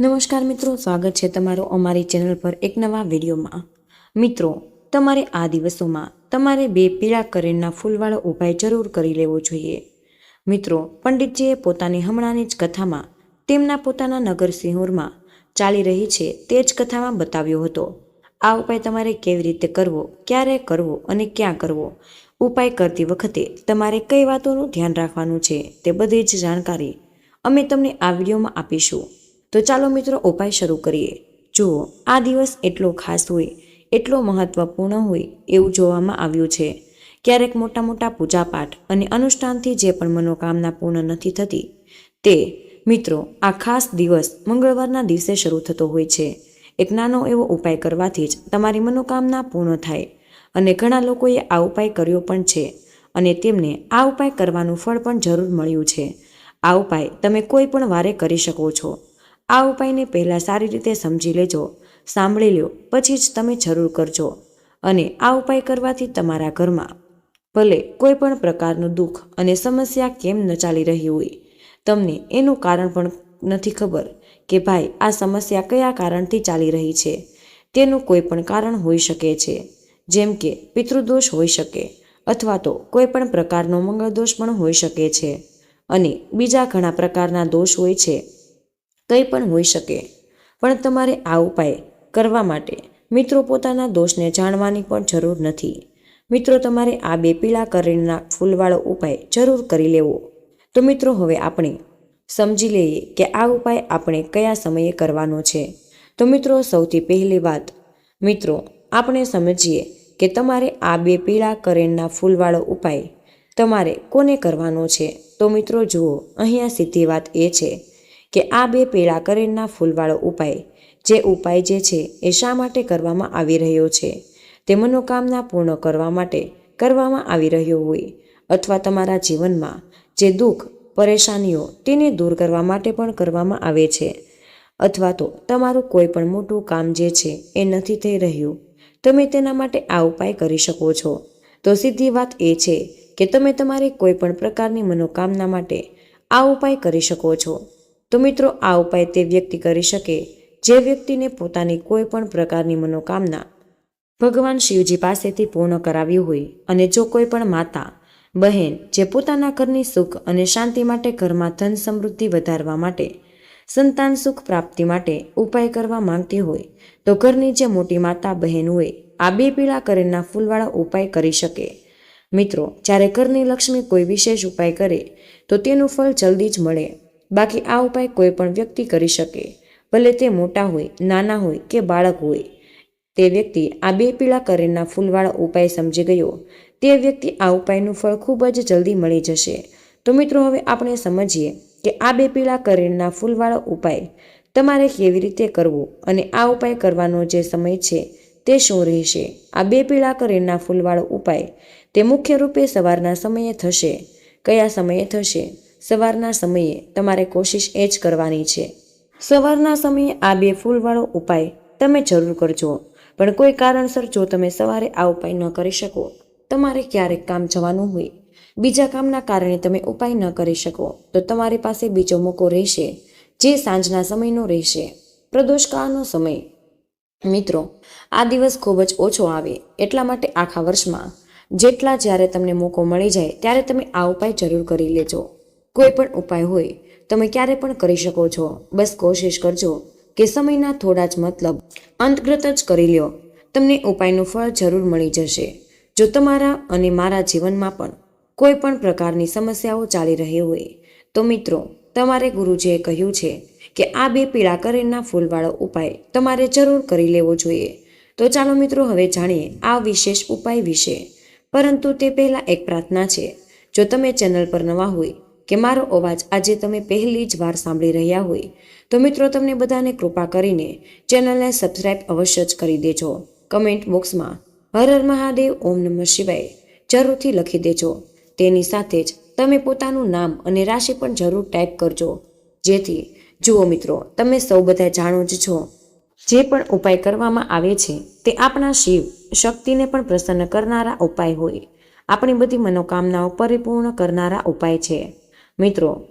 નમસ્કાર મિત્રો, સ્વાગત છે તમારું અમારી ચેનલ પર એક નવા વિડીયોમાં. મિત્રો, તમારે આ દિવસોમાં તમારે બે પીળા કરેણના ફૂલવાળો ઉપાય જરૂર કરી લેવો જોઈએ. મિત્રો, પંડિતજીએ પોતાની હમણાંની જ કથામાં તેમના પોતાના નગર સિંહોરમાં ચાલી રહી છે તે જ કથામાં બતાવ્યો હતો. આ ઉપાય તમારે કેવી રીતે કરવો, ક્યારે કરવો અને ક્યાં કરવો, ઉપાય કરતી વખતે તમારે કઈ વાતોનું ધ્યાન રાખવાનું છે તે બધી જ જાણકારી અમે તમને આ વિડીયોમાં આપીશું. તો ચાલો મિત્રો ઉપાય શરૂ કરીએ. જુઓ આ દિવસ એટલો ખાસ હોય, એટલો મહત્વપૂર્ણ હોય એવું જોવામાં આવ્યું છે. ક્યારેક મોટા મોટા પૂજાપાઠ અને અનુષ્ઠાનથી જે પણ મનોકામના પૂર્ણ નથી થતી, તે મિત્રો આ ખાસ દિવસ મંગળવારના દિવસે શરૂ થતો હોય છે. એક નાનો એવો ઉપાય કરવાથી જ તમારી મનોકામના પૂર્ણ થાય અને ઘણા લોકોએ આ ઉપાય કર્યો પણ છે અને તેમને આ ઉપાય કરવાનું ફળ પણ જરૂર મળ્યું છે. આ ઉપાય તમે કોઈ પણ વારે કરી શકો છો. આ ઉપાયને પહેલાં સારી રીતે સમજી લેજો, સાંભળી લો પછી જ તમે જરૂર કરજો. અને આ ઉપાય કરવાથી તમારા ઘરમાં, ભલે કોઈ પણ પ્રકારનું દુઃખ અને સમસ્યા કેમ ન ચાલી રહી હોય, તમને એનું કારણ પણ નથી ખબર કે ભાઈ, આ સમસ્યા કયા કારણથી ચાલી રહી છે. તેનું કોઈ પણ કારણ હોઈ શકે છે, જેમ કે પિતૃદોષ હોઈ શકે, અથવા તો કોઈ પણ પ્રકારનો મંગળદોષ પણ હોઈ શકે છે. અને બીજા ઘણા પ્રકારના દોષ હોય છે કંઈ પણ હોઈ શકે. પણ તમારે આ ઉપાય કરવા માટે મિત્રો પોતાના દોષને જાણવાની પણ જરૂર નથી. મિત્રો, તમારે આ બે પીળા કરેણના ફૂલવાળો ઉપાય જરૂર કરી લેવો. તો મિત્રો, હવે આપણે સમજી લઈએ કે આ ઉપાય આપણે કયા સમયે કરવાનો છે. તો મિત્રો, સૌથી પહેલી વાત, મિત્રો, આપણે સમજીએ કે તમારે આ બે પીળા કરેણના ફૂલવાળો ઉપાય તમારે કોને કરવાનો છે. તો મિત્રો, જુઓ, અહીંયા સીધી વાત એ છે કે આ બે પીળા કરેલના ફૂલવાળો ઉપાય, જે ઉપાય જે છે એ શા માટે કરવામાં આવી રહ્યો છે? તે મનોકામના પૂર્ણ કરવા માટે કરવામાં આવી રહ્યો હોય અથવા તમારા જીવનમાં જે દુઃખ, પરેશાનીઓ તેને દૂર કરવા માટે પણ કરવામાં આવે છે? અથવા તો તમારું કોઈ પણ મોટું કામ જે છે એ નથી થઈ રહ્યું, તમે તેના માટે આ ઉપાય કરી શકો છો. તો સીધી વાત એ છે કે તમે તમારી કોઈ પણ પ્રકારની મનોકામના માટે આ ઉપાય કરી શકો છો. તો મિત્રો આ ઉપાય તે વ્યક્તિ કરી શકે, જે વ્યક્તિને પોતાની કોઈ પણ પ્રકારની મનોકામના ભગવાન શિવજી પાસેથી પૂર્ણ કરાવી હોય અને જો કોઈ પણ માતા, બહેન જે પોતાના ઘરની સુખ અને શાંતિ માટે ઘરમાં ધન સમૃદ્ધિ વધારવા માટે, સંતાન સુખ પ્રાપ્તિ માટે ઉપાય કરવા માંગતી હોય, તો ઘરની જે મોટી માતા, બહેન હોય, આ બે પીળા કરેલના ફૂલવાળા ઉપાય કરી શકે. મિત્રો, જ્યારે ઘરની લક્ષ્મી કોઈ વિશેષ ઉપાય કરે, તો તેનું ફળ જલ્દી જ મળે. બાકી આ ઉપાય કોઈ પણ વ્યક્તિ કરી શકે. ભલે તે મોટા હોય, નાના હોય કે બાળક હોય. તે વ્યક્તિ આ બે પીળા કરેલના ફૂલવાળા ઉપાય સમજી ગયો. તે વ્યક્તિ આ ઉપાયનું ફળ ખૂબ જ જલ્દી મળી જશે. તો મિત્રો, હવે આપણે સમજીએ કે આ બે પીળા કરેલના ફૂલવાળો ઉપાય તમારે કેવી રીતે કરવો અને આ ઉપાય કરવાનો જે સમય છે તે શું રહેશે? આ બે પીળા કરેલના ફૂલવાળો ઉપાય તે મુખ્ય રૂપે સવારના સમયે થશે. કયા સમયે થશે? સવારના સમયે તમારે કોશિશ એ જ કરવાની છે. સવારના સમયે આ બે ફૂલવાળો ઉપાય તમે જરૂર કરજો. પણ કોઈ કારણસર જો તમે સવારે આ ઉપાય ન કરી શકો, તમારે ક્યારેક કામ જવાનું હોય. બીજા કામના કારણે તમે ઉપાય ન કરી શકો, તો તમારી પાસે બીજો મોકો રહેશે, જે સાંજના સમયનો રહેશે. પ્રદોષકાળનો સમય. મિત્રો, આ દિવસ ખૂબ જ ઓછો આવે, એટલા માટે આખા વર્ષમાં, જેટલા જ્યારે તમને મોકો મળી જાય, ત્યારે તમે આ ઉપાય જરૂર કરી લેજો. કોઈ પણ ઉપાય હોય, તમે ક્યારે પણ કરી શકો છો. બસ કોશિશ કરજો કે સમયના થોડા જ મતલબ અંતગ્રત જ કરી લ્યો. તમને ઉપાયનું ફળ જરૂર મળી જશે. જો તમારા અને મારા જીવનમાં પણ કોઈ પણ પ્રકારની સમસ્યાઓ ચાલી રહી હોય, તો મિત્રો, તમારે ગુરુજીએ કહ્યું છે કે આ બે પીળા કરેલના ફૂલવાળો ઉપાય તમારે જરૂર કરી લેવો જોઈએ. તો ચાલો મિત્રો, હવે જાણીએ આ વિશેષ ઉપાય વિશે. પરંતુ તે પહેલાં એક પ્રાર્થના છે. જો તમે ચેનલ પર નવા હોય કે મારો અવાજ આજે તમે પહેલી જ વાર સાંભળી રહ્યા હોય, તો મિત્રો તમને બધાને કૃપા કરીને ચેનલને સબસ્ક્રાઈબ અવશ્ય જ કરી દેજો. કમેન્ટ બોક્સમાં હર હર મહાદેવ ઓમ નમઃ શિવાય જરૂરથી લખી દેજો. તેની સાથે જ તમે પોતાનું નામ અને રાશિ પણ જરૂર ટાઈપ કરજો. જેથી, જુઓ મિત્રો, તમે સૌ બધા જાણો જ છો. જે પણ ઉપાય કરવામાં આવે છે, તે આપણા શિવ શક્તિને પણ પ્રસન્ન કરનારા ઉપાય હોય. આપણી બધી મનોકામનાઓ પરિપૂર્ણ કરનારા ઉપાય છે. મિત્રો,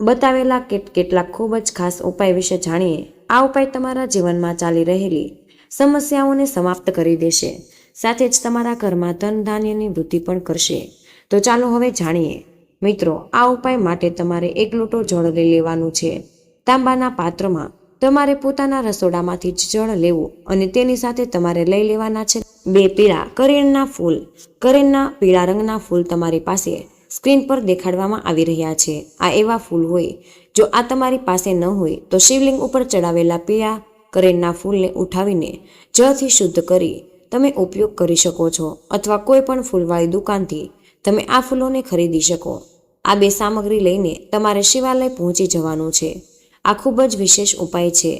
બતાવેલા કેટ કેટલાક ખૂબ જ ખાસ ઉપાય વિશે જાણીએ. આ ઉપાય તમારા જીવનમાં ચાલી રહેલી સમસ્યાઓને સમાપ્ત કરી દેશે. સાથે જ તમારા ઘરમાં ધન ધાન્યની વૃદ્ધિ પણ કરશે. તો ચાલો હવે જાણીએ. મિત્રો, આ ઉપાય માટે તમારે એક લોટો જળ લઈ લેવાનું છે. તાંબાના પાત્રમાં તમારે પોતાના રસોડામાંથી જ જળ લેવું અને તેની સાથે તમારે લઈ લેવાના છે બે પીળા કરેણના ફૂલ. કરેણના પીળા રંગના ફૂલ તમારી પાસે. સ્ક્રીન પર દેખાડવામાં આવી રહ્યા છે. આ એવા ફૂલ હોય. જો આ તમારી પાસે ન હોય, તો શિવલિંગ ઉપર ચડાવેલા પીળા કરેણના ફૂલને ઉઠાવીને જળથી શુદ્ધ કરી તમે ઉપયોગ કરી શકો છો અથવા કોઈ પણ ફૂલવાળી દુકાનથી તમે આ ફૂલોને ખરીદી શકો. આ બે સામગ્રી લઈને તમારે શિવાલય પહોંચી જવાનું છે. આ ખૂબ જ વિશેષ ઉપાય છે.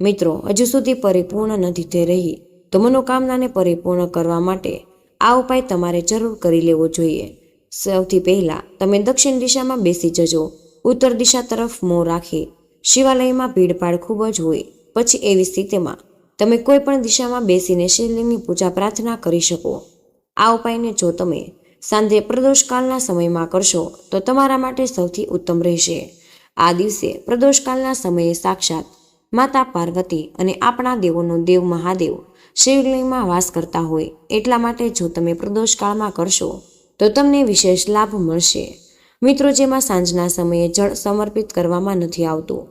મિત્રો, હજુ સુધી પરિપૂર્ણ નથી થઈ રહી, તો મનોકામનાને પરિપૂર્ણ કરવા માટે આ ઉપાય તમારે જરૂર કરી લેવો જોઈએ. સૌથી પહેલાં તમે દક્ષિણ દિશામાં બેસી જજો. ઉત્તર દિશા તરફ મોં રાખી. શિવાલયમાં ભીડભાડ ખૂબ જ હોય. પછી એવી સ્થિતિમાં તમે કોઈ પણ દિશામાં બેસીને શિવલિંગની પૂજા પ્રાર્થના કરી શકો. આ ઉપાયને જો તમે સાંજે પ્રદોષકાળના સમયમાં કરશો, તો તમારા માટે સૌથી ઉત્તમ રહેશે. આ દિવસે પ્રદોષકાળના સમયે સાક્ષાત માતા પાર્વતી અને આપણા દેવોનો દેવ મહાદેવ શિવલિંગમાં વાસ કરતા હોય. એટલા માટે જો તમે પ્રદોષકાળમાં કરશો તો તમને વિશેષ લાભ મળશે. મિત્રો, જેમાં સાંજના સમયે જળ સમર્પિત કરવામાં નથી આવતું.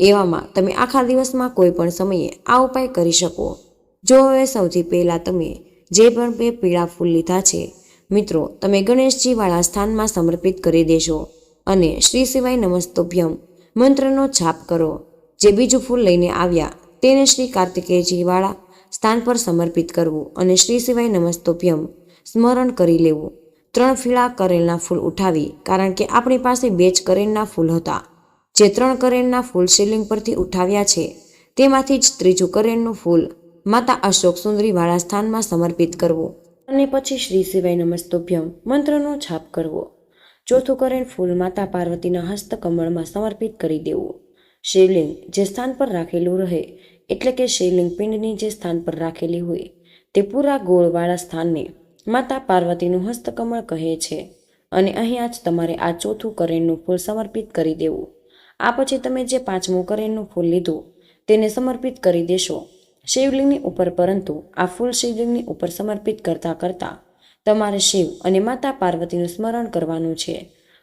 એવામાં તમે આખા દિવસમાં કોઈ પણ સમયે આ ઉપાય કરી શકો. જો હવે સૌથી પહેલાં તમે જે પણ બે પીળા ફૂલ લીધા છે, મિત્રો, તમે ગણેશજીવાળા સ્થાનમાં સમર્પિત કરી દેશો અને શ્રી શિવાય નમસ્તોભ્યમ મંત્રનો છાપ કરો. જે બીજું ફૂલ લઈને આવ્યા, તેને શ્રી કાર્તિકેયજીવાળા સ્થાન પર સમર્પિત કરવું અને શ્રી શિવાય નમસ્તોભ્યમ સ્મરણ કરી લેવું. ત્રણ ફીળા કરેલના ફૂલ ઉઠાવી, કારણ કે આપણી પાસે બે જ કરેલના ફૂલ હતા. જે ત્રણ કરેણના ફૂલ શિવલિંગ પરથી ઉઠાવ્યા છે, તેમાંથી જ ત્રીજું કરેણનું ફૂલ માતા અશોક સુંદરીવાળા સ્થાનમાં સમર્પિત કરવું અને પછી શ્રી શિવાય નમસ્તોભ્યમ મંત્રનો છાપ કરવો. ચોથું કરેણ ફૂલ માતા પાર્વતીના હસ્તકમળમાં સમર્પિત કરી દેવું. શિવલિંગ જે સ્થાન પર રાખેલું રહે, એટલે કે શિવલિંગ પિંડની જે સ્થાન પર રાખેલી હોય, તે પૂરા ગોળવાળા સ્થાનને માતા પાર્વતીનું હસ્તકમળ કહે છે, અને અહીંયા જ તમારે આ ચોથું કરેણનું ફૂલ સમર્પિત કરી દેવું. આ પછી તમે જે પાંચમું કરેણનું ફૂલ લીધું, તેને સમર્પિત કરી દેશો. શિવલિંગની ઉપર પરંતુ આ ફૂલ શિવલિંગની ઉપર સમર્પિત કરતાં કરતાં તમારે શિવ અને માતા પાર્વતીનું સ્મરણ કરવાનું છે.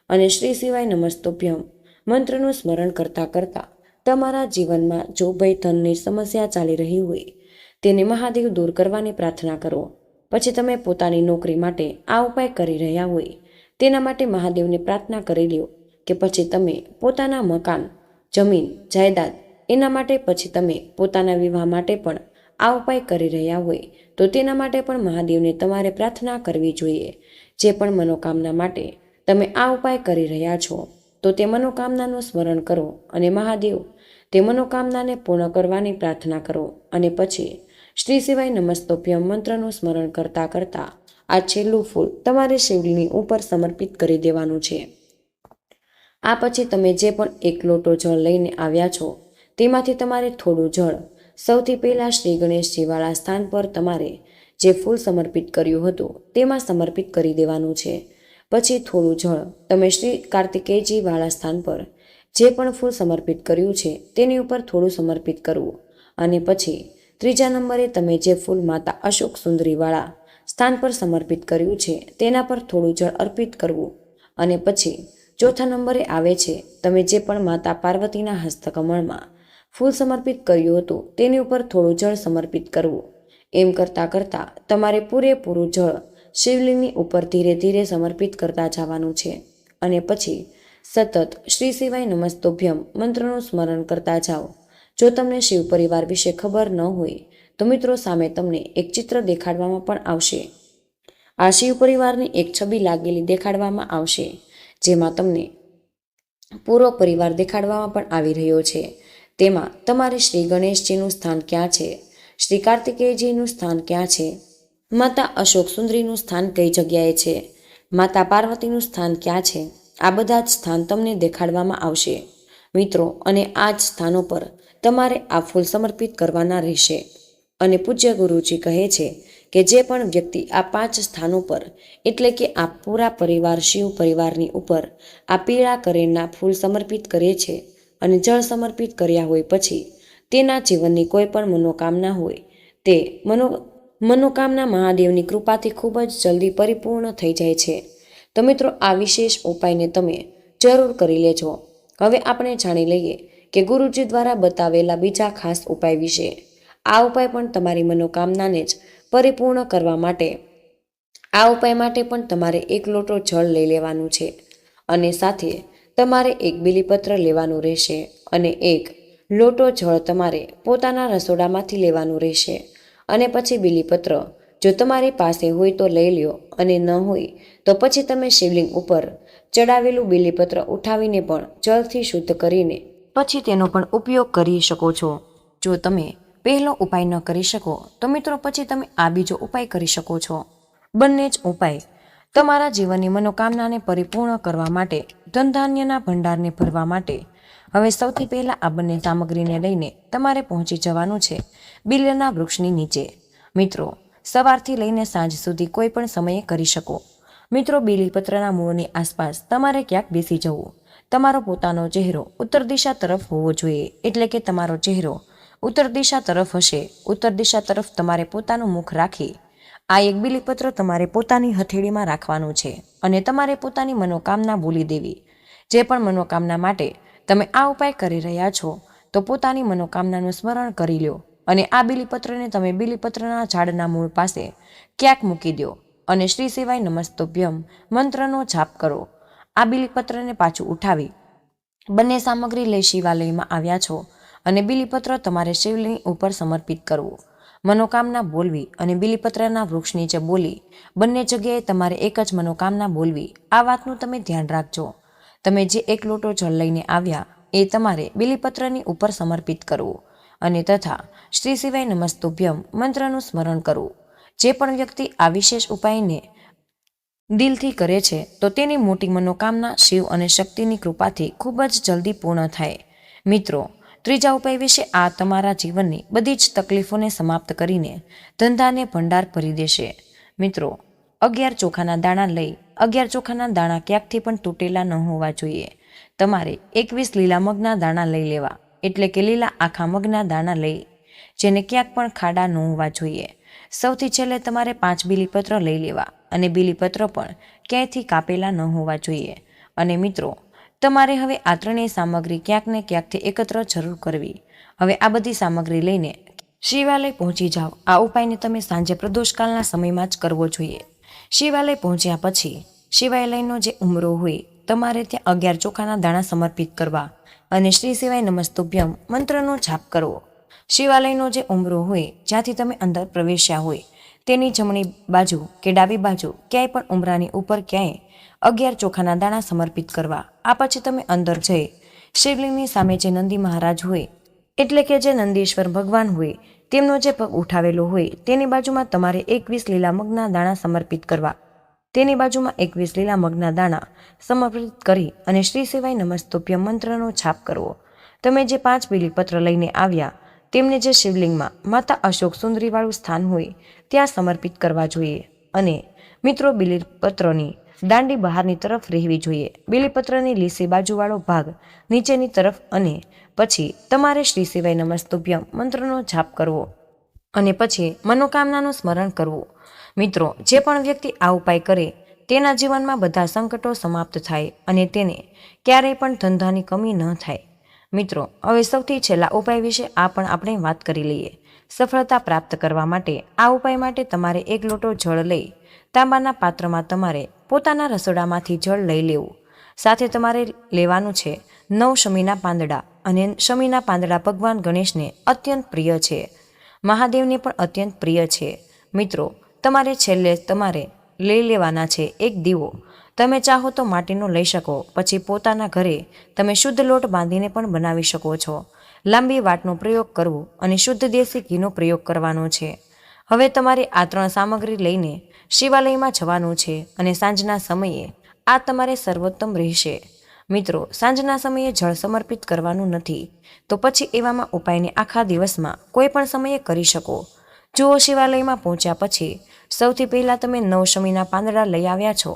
અને શ્રી શિવાય નમસ્તોભ્યમ, મંત્રનું સ્મરણ કરતાં કરતાં તમારા જીવનમાં જો ભય ધનની સમસ્યા ચાલી રહી હોય, તેને મહાદેવ દૂર કરવાની પ્રાર્થના કરો. પછી તમે પોતાની નોકરી માટે આ ઉપાય કરી રહ્યા હોય, તેના માટે મહાદેવને પ્રાર્થના કરી લ્યો કે પછી તમે પોતાના મકાન, જમીન, જાયદાદ, એના માટે પછી તમે પોતાના વિવાહ માટે પણ આ ઉપાય કરી રહ્યા હોય, તો તેના માટે પણ મહાદેવને તમારે પ્રાર્થના કરવી જોઈએ. જે પણ મનોકામના માટે તમે આ ઉપાય કરી રહ્યા છો, તો તે મનોકામનાનું સ્મરણ કરો અને મહાદેવ, તે મનોકામનાને પૂર્ણ કરવાની પ્રાર્થના કરો અને પછી શ્રી શિવાય નમસ્તોભ્યમ મંત્રનું સ્મરણ કરતાં કરતાં આ છેલ્લું ફૂલ તમારે શિવલિંગની ઉપર સમર્પિત કરી દેવાનું છે. આ પછી તમે જે પણ એક લોટો જળ લઈને આવ્યા છો, તેમાંથી તમારે થોડું જળ, સૌથી પહેલાં શ્રી ગણેશજીવાળા સ્થાન પર તમારે જે ફૂલ સમર્પિત કર્યું હતું, તેમાં સમર્પિત કરી દેવાનું છે. પછી થોડું જળ તમે શ્રી કાર્તિકેયજીવાળા સ્થાન પર જે પણ ફૂલ સમર્પિત કર્યું છે, તેની ઉપર થોડું સમર્પિત કરવું. અને પછી ત્રીજા નંબરે તમે જે ફૂલ માતા અશોક સુંદરીવાળા સ્થાન પર સમર્પિત કર્યું છે, તેના પર થોડું જળ અર્પિત કરવું. અને પછી ચોથા નંબરે આવે છે, તમે જે પણ માતા પાર્વતીના હસ્તકમળમાં ફૂલ સમર્પિત કર્યું હતું, તેની ઉપર થોડું જળ સમર્પિત કરવું. એમ કરતાં કરતાં તમારે પૂરેપૂરું જળ શિવલિંગની ઉપર ધીરે ધીરે સમર્પિત કરતા જવાનું છે. અને પછી સતત શ્રી સિવાય નમસ્તોભ્યમ મંત્રનું સ્મરણ કરતા જાઓ. જો તમને શિવ પરિવાર વિશે ખબર ન હોય, તો મિત્રો સામે તમને એક ચિત્ર દેખાડવામાં પણ આવશે. આ શિવ પરિવારની એક છબી લાગેલી દેખાડવામાં આવશે, જેમાં તમને પૂરો પરિવાર દેખાડવામાં પણ આવી રહ્યો છે. તેમાં તમારે શ્રી ગણેશજીનું સ્થાન ક્યાં છે? શ્રી કાર્તિકેયજીનું સ્થાન ક્યાં છે? માતા અશોક સુંદરીનું સ્થાન કઈ જગ્યાએ છે? માતા પાર્વતીનું સ્થાન ક્યાં છે? આ બધા જ સ્થાન તમને દેખાડવામાં આવશે. મિત્રો, અને આ જ સ્થાનો પર તમારે આ ફૂલ સમર્પિત કરવાના રહેશે. અને પૂજ્ય ગુરુજી કહે છે કે જે પણ વ્યક્તિ આ પાંચ સ્થાનો પર, એટલે કે આ પૂરા પરિવાર, શિવ પરિવારની ઉપર, આ પીળા કરેણના ફૂલ સમર્પિત કરે છે અને જળ સમર્પિત કર્યા હોય પછી, તેના જીવનની કોઈ પણ મનોકામના હોય, તે મનો, મનોકામના મહાદેવની કૃપાથી ખૂબ જ જલ્દી પરિપૂર્ણ થઈ જાય છે. તો મિત્રો, આ વિશેષ ઉપાયને તમે જરૂર કરી લેજો. હવે આપણે જાણી લઈએ કે ગુરુજી દ્વારા બતાવેલા બીજા ખાસ ઉપાય વિશે. આ ઉપાય પણ તમારી મનોકામનાને જ પરિપૂર્ણ કરવા માટે. આ ઉપાય માટે પણ તમારે એક લોટો જળ લઈ લેવાનું છે અને સાથે તમારે એક બીલીપત્ર લેવાનું રહેશે અને એક લોટો જળ તમારે પોતાના રસોડામાંથી લેવાનું રહેશે અને પછી બીલીપત્ર. જો તમારી પાસે હોય તો લઈ લ્યો અને ન હોય તો પછી તમે શિવલિંગ ઉપર ચડાવેલું બીલીપત્ર ઉઠાવીને પણ જળથી શુદ્ધ કરીને પછી તેનો પણ ઉપયોગ કરી શકો છો. જો તમે પહેલો ઉપાય ન કરી શકો, તો મિત્રો પછી તમે આ બીજો ઉપાય કરી શકો છો. બંને જ ઉપાય. તમારા જીવનની મનોકામનાને પરિપૂર્ણ કરવા માટે, ધનધાન્યના ભંડારને ભરવા માટે. હવે સૌથી પહેલાં આ બંને સામગ્રીને લઈને તમારે પહોંચી જવાનું છે બિલ્યના વૃક્ષની નીચે. મિત્રો, સવારથી લઈને સાંજ સુધી કોઈ પણ સમયે કરી શકો. મિત્રો, બીલીપત્રના મૂળની આસપાસ તમારે ક્યાંક બેસી જવું. તમારો પોતાનો ચહેરો ઉત્તર દિશા તરફ હોવો જોઈએ. એટલે કે તમારો ચહેરો ઉત્તર દિશા તરફ હશે. ઉત્તર દિશા તરફ તમારે પોતાનું મુખ રાખી. આ એક બિલીપત્ર તમારે પોતાની હથેળીમાં રાખવાનું છે અને તમારે પોતાની મનોકામના બોલી દેવી. જે પણ મનોકામના માટે તમે આ ઉપાય કરી રહ્યા છો, તો પોતાની મનોકામનાનું સ્મરણ કરી લો અને આ બિલીપત્રને તમે બિલીપત્રના ઝાડના મૂળ પાસે ક્યાંક મૂકી દો અને શ્રી સિવાય નમસ્તોભ્યમ મંત્રનો જાપ કરો. આ બિલીપત્રને પાછું ઉઠાવી બંને સામગ્રી લઈ શિવાલયમાં આવ્યા છો અને બિલીપત્ર તમારે શિવલિંગ ઉપર સમર્પિત કરવું. મનોકામના બોલવી અને બિલીપત્રના વૃક્ષ નીચે બોલી બંને જગ્યાએ તમારે એક જ મનોકામના બોલવી. આ વાતનું તમે ધ્યાન રાખજો. તમે જે એક લોટો જળ લઈને આવ્યા એ તમારે બિલીપત્રની ઉપર સમર્પિત કરવું અને તથા શ્રી સિવાય નમસ્તુભ્યમ મંત્રનું સ્મરણ કરવું. જે પણ વ્યક્તિ આ વિશેષ ઉપાયને દિલથી કરે છે, તો તેની મોટી મનોકામના શિવ અને શક્તિની કૃપાથી ખૂબ જ જલ્દી પૂર્ણ થાય. મિત્રો, ત્રીજા ઉપાય વિશે આ તમારા જીવનની બધી જ તકલીફોને સમાપ્ત કરીને ધંધાને ભંડાર ભરી દેશે. મિત્રો, અગિયાર ચોખાના દાણા લઈ, અગિયાર ચોખાના દાણા ક્યાંકથી પણ તૂટેલા ન હોવા જોઈએ. તમારે એકવીસ લીલા મગના દાણા લઈ લેવા, એટલે કે લીલા આખા મગના દાણા લઈ, જેને ક્યાંક પણ ખાડા ન હોવા જોઈએ. સૌથી છેલ્લે તમારે પાંચ બીલીપત્ર લઈ લેવા અને બીલીપત્ર પણ ક્યાંયથી કાપેલા ન હોવા જોઈએ. અને મિત્રો, તમારે હવે આ ત્રણેય સામગ્રી ક્યાંક ને ક્યાંકથી એકત્ર જરૂર કરવી. હવે આ બધી સામગ્રી લઈને શિવાલય પહોંચી જાઓ. આ ઉપાયને તમે સાંજે પ્રદોષકાલના સમયમાં જ કરવો જોઈએ. શિવાલય પહોંચ્યા પછી શિવાલયનો જે ઉમરો હોય, તમારે ત્યાં અગિયાર ચોખાના દાણા સમર્પિત કરવા અને શ્રી સિવાય નમસ્તુભ્યમ મંત્રનો છાપ કરવો. શિવાલયનો જે ઉમરો હોય, જ્યાંથી તમે અંદર પ્રવેશ્યા હોય તેની જમણી બાજુ કે ડાબી બાજુ ક્યાંય પણ ઉમરાની ઉપર ક્યાંય અગિયાર ચોખાના દાણા સમર્પિત કરવા. આ પછી તમે અંદર જઈ શિવલિંગની સામે જે નંદી મહારાજ હોય, એટલે કે જે નંદીશ્વર ભગવાન હોય, તેમનો જે પગ ઉઠાવેલો હોય, તેની બાજુમાં તમારે એકવીસ લીલા મગના દાણા સમર્પિત કરવા. તેની બાજુમાં એકવીસ લીલા મગના દાણા સમર્પિત કરી અને શ્રી સિવાય નમસ્તોપ્ય મંત્રનો છાપ કરવો. તમે જે પાંચ બીલીપત્ર લઈને આવ્યા તેમને જે શિવલિંગમાં માતા અશોક સુંદરીવાળું સ્થાન હોય, ત્યાં સમર્પિત કરવા જોઈએ અને મિત્રો બિલીપત્રની દાંડી બહારની તરફ રહેવી જોઈએ. બિલીપત્રની લીસી બાજુવાળો ભાગ નીચેની તરફ અને પછી તમારે શ્રી સિવાય નમસ્તુભ્યમ મંત્રનો જાપ કરવો અને પછી મનોકામનાનું સ્મરણ કરવું. મિત્રો, જે પણ વ્યક્તિ આ ઉપાય કરે, તેના જીવનમાં બધા સંકટો સમાપ્ત થાય અને તેને ક્યારેય પણ ધંધાની કમી ન થાય. મિત્રો, હવે સૌથી છેલ્લા ઉપાય વિશે આ પણ આપણે વાત કરી લઈએ. સફળતા પ્રાપ્ત કરવા માટે આ ઉપાય માટે તમારે એક લોટો જળ લઈ, તાંબાના પાત્રમાં તમારે પોતાના રસોડામાંથી જળ લઈ લેવું. સાથે તમારે લેવાનું છે નવ શમીના પાંદડા અને શમીના પાંદડા ભગવાન ગણેશને અત્યંત પ્રિય છે. મહાદેવને પણ અત્યંત પ્રિય છે. મિત્રો, તમારે છેલ્લે તમારે લઈ લેવાના છે એક દીવો. તમે ચાહો તો માટીનો લઈ શકો, પછી પોતાના ઘરે તમે શુદ્ધ લોટ બાંધીને પણ બનાવી શકો છો. લાંબી વાટનો પ્રયોગ કરવો અને શુદ્ધ દેશી ઘીનો પ્રયોગ કરવાનો છે. હવે તમારે આ ત્રણ સામગ્રી લઈને શિવાલયમાં જવાનું છે અને સાંજના સમયે આ તમારે સર્વોત્તમ રહેશે. મિત્રો, સાંજના સમયે જળ સમર્પિત કરવાનું નથી, તો પછી એવામાં ઉપાયને આખા દિવસમાં કોઈ પણ સમયે કરી શકો. જુઓ શિવાલયમાં પહોંચ્યા પછી સૌથી પહેલાં તમે નવશમીના પાંદડા લઈ આવ્યા છો.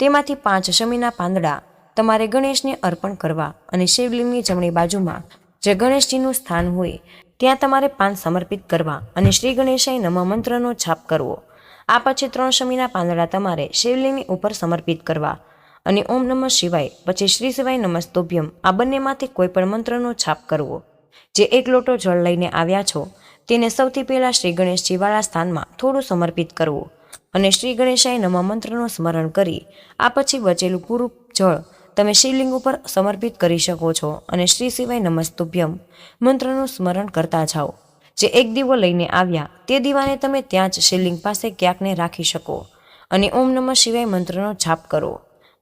તેમાંથી પાંચ શમીના પાંદડા. તમારે ગણેશને અર્પણ કરવા અને શિવલિંગની જમણી બાજુમાં જે ગણેશજીનું સ્થાન હોય, ત્યાં તમારે પાન સમર્પિત કરવા અને શ્રી ગણેશાય નમ મંત્રનો છાપ કરવો. આ પછી ત્રણ શમીના પાંદડા તમારે શિવલિંગની ઉપર સમર્પિત કરવા અને ઓમ નમઃ શિવાય, પછી શ્રી શિવાય નમસ્તોભ્યમ, આ બંનેમાંથી કોઈ પણ મંત્રનો છાપ કરવો. જે એક લોટો જળ લઈને આવ્યા છો, તેને સૌથી પહેલાં શ્રી ગણેશજીવાળા સ્થાનમાં થોડું સમર્પિત કરવું. અને શ્રી ગણેશાય નમઃ મંત્રનું સ્મરણ કરી, આ પછી બચેલું પૂરું જળ તમે શિવલિંગ ઉપર સમર્પિત કરી શકો છો અને શ્રી શિવાય નમસ્તુભ્યમ મંત્રનું સ્મરણ કરતા જાઓ. જે એક દીવો લઈને આવ્યા, તે દીવાને તમે ત્યાં જ શિવલિંગ પાસે ક્યાંકને રાખી શકો અને ઓમ નમઃ શિવાય મંત્રનો જાપ કરો.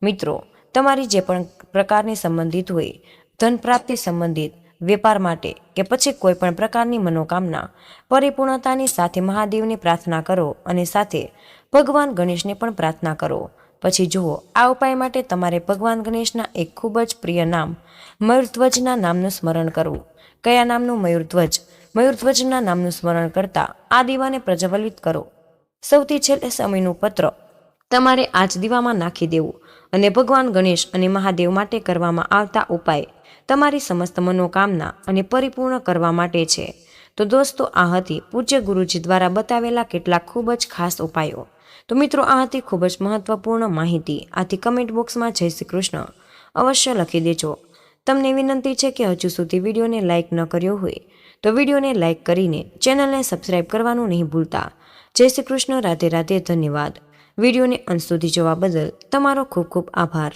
મિત્રો, તમારી જે પણ પ્રકારની સંબંધિત હોય, ધન પ્રાપ્તિ સંબંધિત, વેપાર માટે કે પછી કોઈ પણ પ્રકારની મનોકામના, પરિપૂર્ણતાની સાથે મહાદેવની પ્રાર્થના કરો અને સાથે ભગવાન ગણેશને પણ પ્રાર્થના કરો. પછી જુઓ, આ ઉપાય માટે તમારે ભગવાન ગણેશના એક ખૂબ જ પ્રિય નામ, મયુરધ્વજના નામનું સ્મરણ કરવું. કયા નામનું? મયુરધ્વજ. મયુરધ્વજના નામનું સ્મરણ કરતા આ દીવાને પ્રજ્વલિત કરો. સૌથી છેલ્લે સમયનું પત્ર. તમારે આ જ દીવામાં નાખી દેવું અને ભગવાન ગણેશ અને મહાદેવ માટે કરવામાં આવતા ઉપાય તમારી સમસ્ત મનોકામના અને પરિપૂર્ણ કરવા માટે છે. તો દોસ્તો, આ હતી પૂજ્ય ગુરુજી દ્વારા બતાવેલા કેટલાક ખૂબ જ ખાસ ઉપાયો. તો મિત્રો, આ હતી ખૂબ જ મહત્વપૂર્ણ માહિતી. આથી કમેન્ટ બોક્સમાં જય શ્રી કૃષ્ણ. અવશ્ય લખી દેજો. તમને વિનંતી છે કે હજુ સુધી વિડીયોને લાઇક ન કર્યો હોય, તો વિડીયોને લાઇક કરીને ચેનલને સબસ્ક્રાઇબ કરવાનું નહીં ભૂલતા. જય શ્રી કૃષ્ણ, રાધે રાધે, ધન્યવાદ. વિડીયોને અંત સુધી જોવા બદલ તમારો ખૂબ ખૂબ આભાર.